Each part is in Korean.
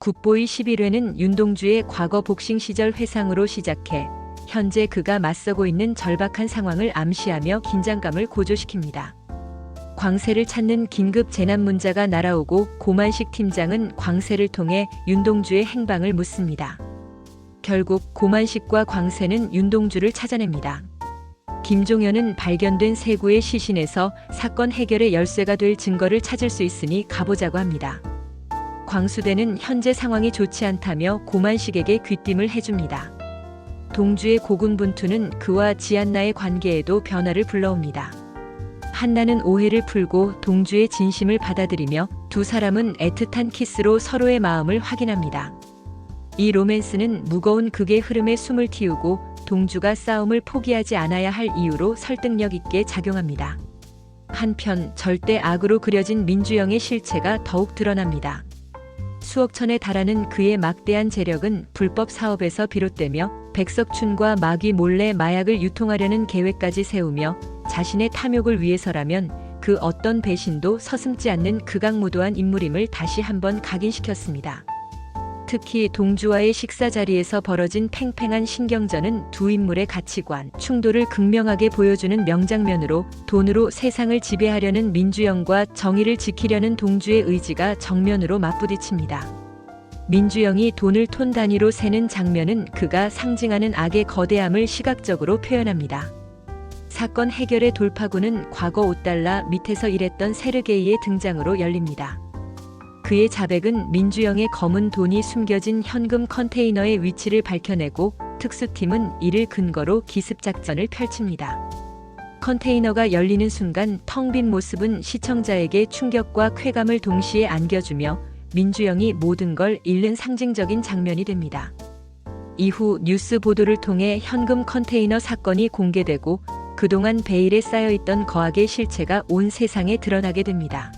국보이 11회는 윤동주의 과거 복싱 시절 회상으로 시작해 현재 그가 맞서고 있는 절박한 상황을 암시하며 긴장감을 고조시킵니다. 광세를 찾는 긴급 재난 문자가 날아오고 고만식 팀장은 광세를 통해 윤동주의 행방을 묻습니다. 결국 고만식과 광세는 윤동주를 찾아냅니다. 김종현은 발견된 세구의 시신에서 사건 해결의 열쇠가 될 증거를 찾을 수 있으니 가보자고 합니다. 광수대는 현재 상황이 좋지 않다며 고만식에게 귀띔을 해줍니다. 동주의 고군분투는 그와 지안나의 관계에도 변화를 불러옵니다. 한나는 오해를 풀고 동주의 진심을 받아들이며 두 사람은 애틋한 키스로 서로의 마음을 확인합니다. 이 로맨스는 무거운 극의 흐름에 숨을 틔우고 동주가 싸움을 포기하지 않아야 할 이유로 설득력 있게 작용합니다. 한편 절대 악으로 그려진 민주영의 실체가 더욱 드러납니다. 수억 천에 달하는 그의 막대한 재력은 불법 사업에서 비롯되며 백석춘과 마귀 몰래 마약을 유통하려는 계획까지 세우며 자신의 탐욕을 위해서라면 그 어떤 배신도 서슴지 않는 극악무도한 인물임을 다시 한번 각인시켰습니다. 특히 동주와의 식사 자리에서 벌어진 팽팽한 신경전은 두 인물의 가치관, 충돌을 극명하게 보여주는 명장면으로 돈으로 세상을 지배하려는 민주영과 정의를 지키려는 동주의 의지가 정면으로 맞부딪힙니다. 민주영이 돈을 톤 단위로 세는 장면은 그가 상징하는 악의 거대함을 시각적으로 표현합니다. 사건 해결의 돌파구는 과거 5달러 밑에서 일했던 세르게이의 등장으로 열립니다. 그의 자백은 민주영의 검은 돈이 숨겨진 현금 컨테이너의 위치를 밝혀내고 특수팀은 이를 근거로 기습작전을 펼칩니다. 컨테이너가 열리는 순간 텅 빈 모습은 시청자에게 충격과 쾌감을 동시에 안겨주며 민주영이 모든 걸 잃는 상징적인 장면이 됩니다. 이후 뉴스 보도를 통해 현금 컨테이너 사건이 공개되고 그동안 베일에 쌓여있던 거악의 실체가 온 세상에 드러나게 됩니다.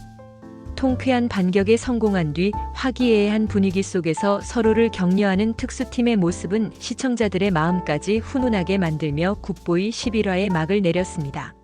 통쾌한 반격에 성공한 뒤 화기애애한 분위기 속에서 서로를 격려하는 특수팀의 모습은 시청자들의 마음까지 훈훈하게 만들며 국보이 11화에 막을 내렸습니다.